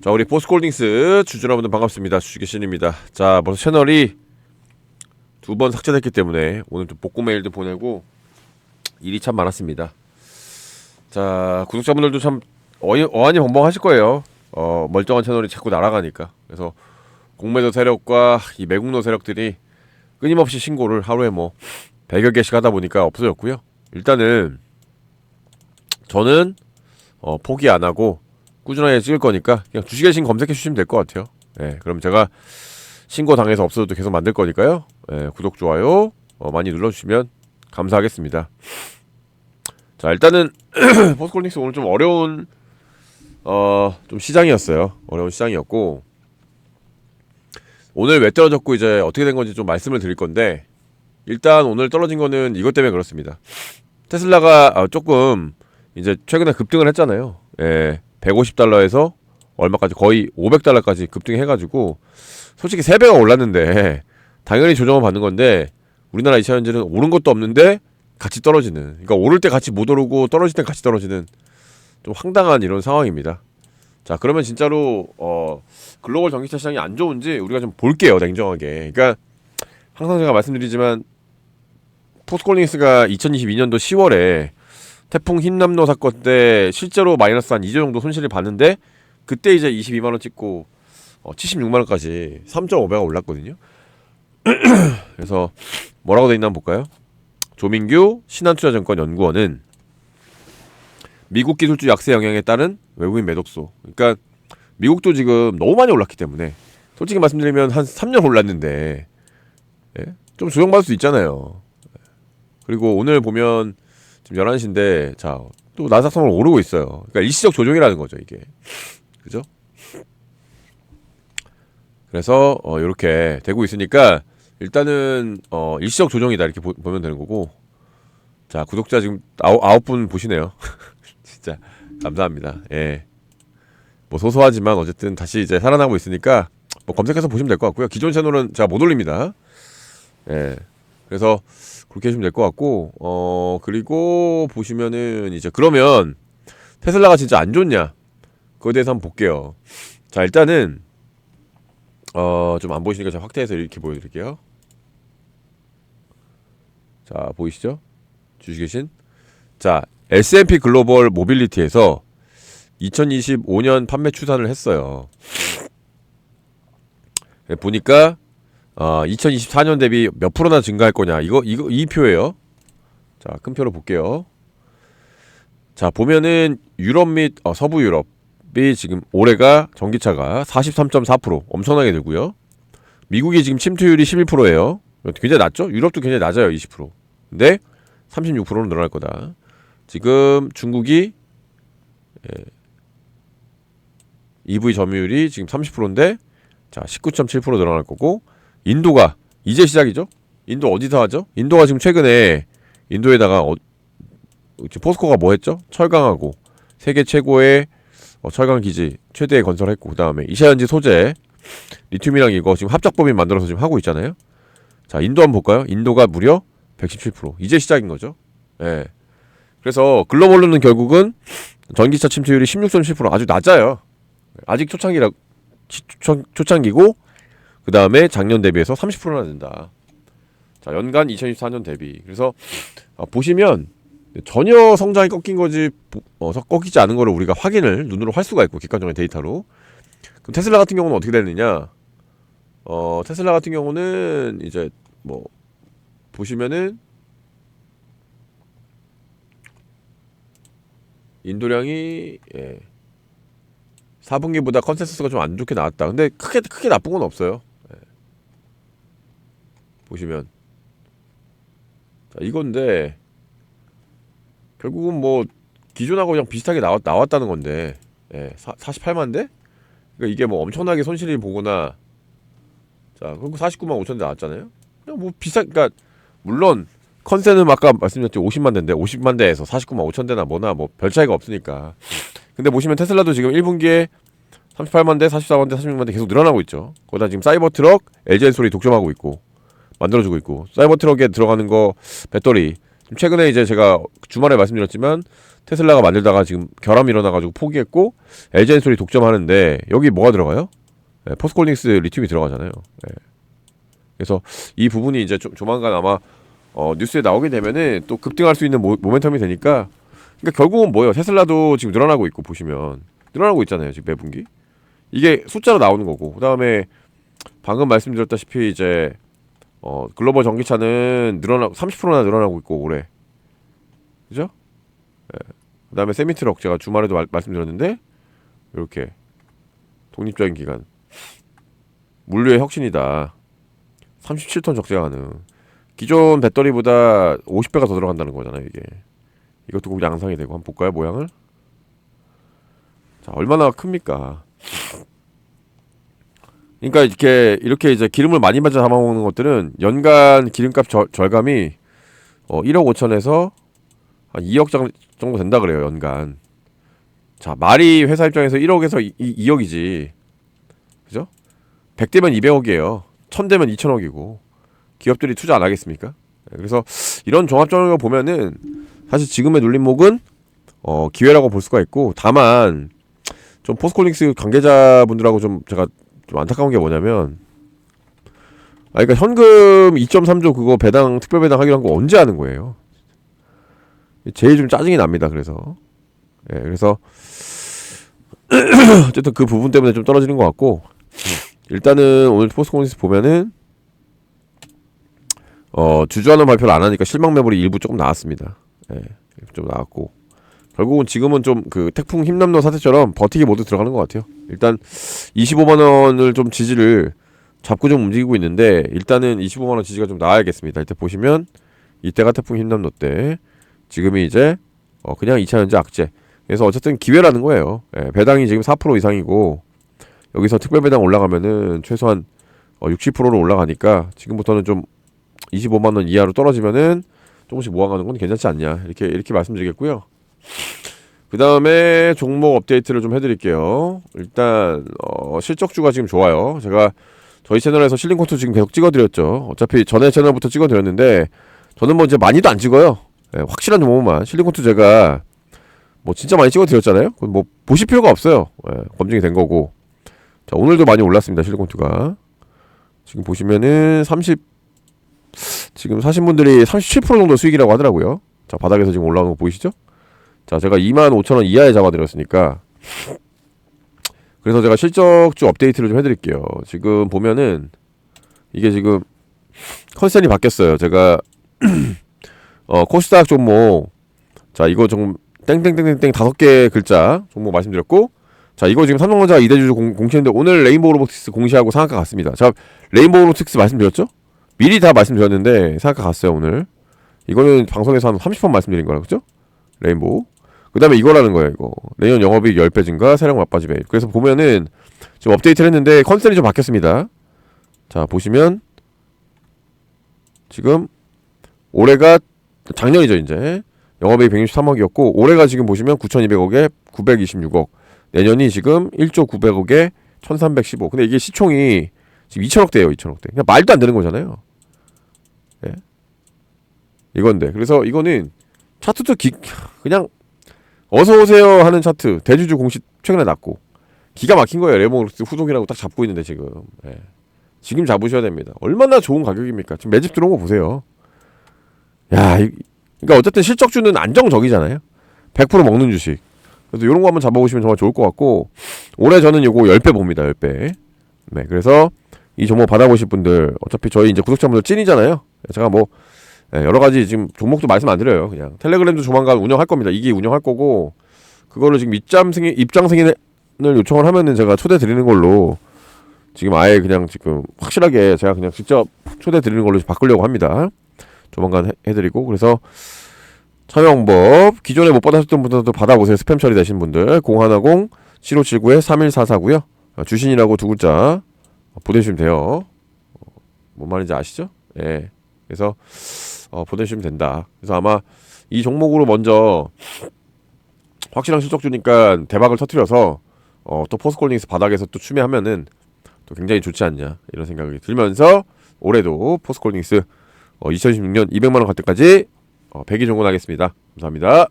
자 우리 포스콜딩스 주주 여러분들 반갑습니다. 주식의 신입니다. 자 벌써 채널이 두 번 삭제됐기 때문에 오늘 좀 복구 메일도 보내고 일이 참 많았습니다. 자 구독자분들도 참 어이, 어안이 벙벙하실 거예요. 어 멀쩡한 채널이 자꾸 날아가니까. 그래서 공매도 세력과 이 매국노 세력들이 끊임없이 신고를 하루에 뭐 100여 개씩 하다 보니까 없어졌고요. 일단은 저는 어, 포기 안 하고 꾸준하게 찍을 거니까 그냥 주식의 신 검색해 주시면 될 것 같아요. 예, 그럼 제가 신고 당해서 없어도 계속 만들 거니까요. 예, 구독 좋아요 어, 많이 눌러주시면 감사하겠습니다. 자 일단은 포스콜닉스 오늘 좀 어려운 어 좀 시장이었어요. 어려운 시장이었고 오늘 왜 떨어졌고 이제 어떻게 된 건지 좀 말씀을 드릴 건데 일단 오늘 떨어진 거는 이것 때문에 그렇습니다. 테슬라가 어, 조금 이제 최근에 급등을 했잖아요. 예. 150달러에서 얼마까지 거의 500달러까지 급등해가지고 솔직히 3배가 올랐는데 당연히 조정을 받는 건데 우리나라 이차전지는 오른 것도 없는데 같이 떨어지는 그러니까 오를 때 같이 못 오르고 떨어질 때 같이 떨어지는 좀 황당한 이런 상황입니다. 자 그러면 진짜로 어 글로벌 전기차 시장이 안 좋은지 우리가 좀 볼게요 냉정하게. 그러니까 항상 제가 말씀드리지만 포스콜링스가 2022년도 10월에 태풍 흰남노 사건 때 실제로 마이너스 한 2조 정도 손실을 봤는데 그때 이제 22만 원 찍고 어, 76만 원까지 3.5배가 올랐거든요. 그래서 뭐라고 돼 있나 한번 볼까요? 조민규 신한투자증권 연구원은 미국 기술주 약세 영향에 따른 외국인 매독소. 그러니까 미국도 지금 너무 많이 올랐기 때문에 솔직히 말씀드리면 한 3년 올랐는데 예? 좀 조정받을 수 있잖아요. 그리고 오늘 보면 지금 11시인데 자, 또 나삭성을 오르고 있어요. 그러니까 일시적 조정이라는 거죠, 이게. 그죠? 그래서 어 요렇게 되고 있으니까 일단은 어 일시적 조정이다 이렇게 보, 면 되는 거고. 자, 구독자 지금 아홉, 아홉 분 보시네요. 진짜 감사합니다. 예. 뭐 소소하지만 어쨌든 다시 이제 살아나고 있으니까 뭐 검색해서 보시면 될 것 같고요. 기존 채널은 제가 못 올립니다. 예. 그래서 그렇게 하시면 될 것 같고 어 그리고 보시면은 이제 그러면 테슬라가 진짜 안 좋냐? 그거에 대해서 한번 볼게요. 자 일단은 어 좀 안 보이시니까 제가 확대해서 이렇게 보여드릴게요. 자 보이시죠? 주식 계신? 자 S&P 글로벌 모빌리티에서 2025년 판매 추산을 했어요. 예, 보니까 어, 2024년 대비 몇 프로나 증가할 거냐 이거 이거 이 표예요. 자, 큰 표로 볼게요. 자, 보면은 유럽 및 어, 서부 유럽이 지금 올해가 전기차가 43.4% 엄청나게 늘고요. 미국이 지금 침투율이 11%예요. 굉장히 낮죠? 유럽도 굉장히 낮아요, 20%. 근데 36%로 늘어날 거다. 지금 중국이 예, EV 점유율이 지금 30%인데 자, 19.7% 늘어날 거고 인도가 이제 시작이죠. 인도 어디서 하죠? 인도가 지금 최근에 인도에다가 어, 포스코가 뭐 했죠? 철강하고 세계 최고의 어, 철강 기지 최대 건설했고 그 다음에 이샤연지 소재 리튬이랑 이거 지금 합작법인 만들어서 지금 하고 있잖아요. 자 인도 한번 볼까요? 인도가 무려 117% 이제 시작인 거죠. 예. 그래서 글로벌로는 결국은 전기차 침투율이 16.7% 아주 낮아요. 아직 초창기라 초, 초창기고 그 다음에 작년 대비해서 30%나 된다. 자, 연간 2024년 대비. 그래서 어, 보시면 전혀 성장이 꺾인 거지 어, 꺾이지 않은 거를 우리가 확인을 눈으로 할 수가 있고 객관적인 데이터로. 그럼 테슬라 같은 경우는 어떻게 되느냐? 어, 테슬라 같은 경우는 이제 뭐 보시면은 인도량이 예. 4분기보다 컨센서스가 좀 안 좋게 나왔다. 근데 크게 크게 나쁜 건 없어요. 보시면. 자, 이건데 결국은 뭐 기존하고 그냥 비슷하게 나왔, 나왔다는 건데. 예, 48만 대? 그러니까 이게 뭐 엄청나게 손실이 보거나. 자 그리고 49만 5천 대 나왔잖아요. 그냥 뭐 비슷한 그러니까 물론 컨센은 아까 말씀드렸지 50만 대인데 50만 대에서 49만 5천 대나 뭐나 뭐 별 차이가 없으니까. 근데 보시면 테슬라도 지금 1분기에 38만 대, 44만 대, 46만 대 계속 늘어나고 있죠. 거기다 지금 사이버 트럭, LG 소리 독점하고 있고 만들어주고 있고 사이버 트럭에 들어가는 거 배터리 최근에 이제 제가 주말에 말씀드렸지만 테슬라가 만들다가 지금 결함 일어나가지고 포기했고 LG 엔솔이 독점하는데 여기 뭐가 들어가요? 예, 포스콜링스 리튬이 들어가잖아요. 예. 그래서 이 부분이 이제 좀 조만간 아마 어, 뉴스에 나오게 되면은 또 급등할 수 있는 모, 모멘텀이 되니까 그러니까 결국은 뭐예요? 테슬라도 지금 늘어나고 있고 보시면 늘어나고 있잖아요. 지금 매 분기 이게 숫자로 나오는 거고 그 다음에 방금 말씀드렸다시피 이제 어, 글로벌 전기차는 늘어나 30%나 늘어나고 있고 올해. 그죠? 예. 그 다음에 세미트럭 제가 주말에도 말, 말씀드렸는데 이렇게 독립적인 기관 물류의 혁신이다. 37톤 적재가 가능. 기존 배터리보다 50배가 더 들어간다는 거잖아요 이게. 이것도 꼭 양상이 되고 한번 볼까요 모양을? 자 얼마나 큽니까 그러니까 이렇게 이렇게 이제 기름을 많이 맞아 담아먹는 것들은 연간 기름값 절, 절감이 어 1억 5천에서 한 2억 정- 정도 된다 그래요 연간. 자 말이 회사 입장에서 1억에서 2, 2억이지, 그죠? 100대면 200억이에요. 1000대면 2천억이고 기업들이 투자 안 하겠습니까? 네, 그래서 이런 종합적으로 보면은 사실 지금의 눌림목은 어 기회라고 볼 수가 있고 다만 좀 포스콜링스 관계자분들하고 좀 제가 좀 안타까운 게 뭐냐면 아 그러니까 현금 2.3조 그거 배당 특별 배당 하기로 한 거 언제 하는 거예요? 제일 좀 짜증이 납니다. 그래서 예 그래서 어쨌든 그 부분 때문에 좀 떨어지는 것 같고 일단은 오늘 포스코인스 보면은 어 주주환원 발표를 안 하니까 실망 매물이 일부 조금 나왔습니다. 예, 좀 나왔고 결국은 지금은 좀 그 태풍 힘남노 사태처럼 버티기 모두 들어가는 것 같아요. 일단 25만 원을 좀 지지를 잡고 좀 움직이고 있는데 일단은 25만 원 지지가 좀 나와야겠습니다. 이때 보시면 이때가 태풍 힘남노 때 지금이 이제 어 그냥 2차 연재 악재. 그래서 어쨌든 기회라는 거예요. 예, 배당이 지금 4% 이상이고 여기서 특별 배당 올라가면은 최소한 어 60%로 올라가니까 지금부터는 좀 25만 원 이하로 떨어지면은 조금씩 모아가는 건 괜찮지 않냐 이렇게 이렇게 말씀드리겠고요. 그 다음에 종목 업데이트를 좀 해드릴게요. 일단 어, 실적주가 지금 좋아요. 제가 저희 채널에서 실링코트 지금 계속 찍어드렸죠. 어차피 전에 채널부터 찍어드렸는데 저는 뭐 이제 많이도 안 찍어요. 예, 확실한 종목만 실링코트 제가 뭐 진짜 많이 찍어드렸잖아요. 뭐 보실 필요가 없어요. 예, 검증이 된 거고. 자 오늘도 많이 올랐습니다. 실링코트가 지금 보시면은 30 지금 사신 분들이 37% 정도 수익이라고 하더라고요. 자 바닥에서 지금 올라오는 거 보이시죠? 자, 제가 25,000원 이하에 잡아드렸으니까. 그래서 제가 실적주 업데이트를 좀 해드릴게요. 지금 보면은 이게 지금 컨센이 바뀌었어요. 제가 어 코스닥 종목 자 이거 좀 땡땡땡땡땡 다섯 개 글자 종목 말씀드렸고 자 이거 지금 삼성전자가 이대주주 공, 공시했는데 오늘 레인보우 로보틱스 공시하고 상한가 갔습니다. 자 레인보우 로보틱스 말씀드렸죠? 미리 다 말씀드렸는데 상한가 갔어요 오늘. 이거는 방송에서 한 30번 말씀드린 거라 그죠? 레인보우. 그 다음에 이거라는 거예요, 이거. 내년 영업이익 10배 증가, 세력 맞바지 매입. 그래서 보면은, 지금 업데이트를 했는데, 컨셉이 좀 바뀌었습니다. 자, 보시면, 지금, 올해가, 작년이죠, 이제. 영업이익 163억이었고, 올해가 지금 보시면 9,200억에 926억. 내년이 지금 1조 900억에 1,315. 근데 이게 시총이 지금 2천억대예요, 2천억대. 그냥 말도 안 되는 거잖아요. 예? 이건데. 그래서 이거는, 차트도 기, 그냥, 어서 오세요 하는 차트. 대주주 공시 최근에 났고. 기가 막힌 거예요. 레몬스 후속이라고 딱 잡고 있는데 지금. 예. 지금 잡으셔야 됩니다. 얼마나 좋은 가격입니까? 지금 매집 들어온 거 보세요. 야 이, 그러니까 어쨌든 실적주는 안정적이잖아요. 100% 먹는 주식. 그래서 이런 거 한번 잡아보시면 정말 좋을 것 같고. 올해 저는 요거 10배 봅니다. 10배. 네 그래서 이 종목 받아보실 분들 어차피 저희 이제 구독자분들 찐이잖아요. 제가 뭐 예, 여러 가지 지금 종목도 말씀 안 드려요. 그냥 텔레그램도 조만간 운영할 겁니다. 이게 운영할 거고 그거를 지금 입장 승인 입장 승인을 요청을 하면은 제가 초대 드리는 걸로 지금 아예 그냥 지금 확실하게 제가 그냥 직접 초대 드리는 걸로 바꾸려고 합니다. 조만간 해, 해드리고 그래서 참여방법 기존에 못 받으셨던 분들도 받아보세요. 스팸 처리되신 분들 010 7579에 3144고요. 주신이라고 두 글자 보내주시면 돼요. 어, 뭔 말인지 아시죠? 예. 그래서 어, 보내주시면 된다. 그래서 아마 이 종목으로 먼저 확실한 실적 주니까 대박을 터트려서 어, 또 포스콜링스 바닥에서 또 추매하면은 또 굉장히 좋지 않냐 이런 생각이 들면서 올해도 포스콜링스 어, 2016년 200만 원 갈 때까지 어, 100일 종근하겠습니다. 감사합니다.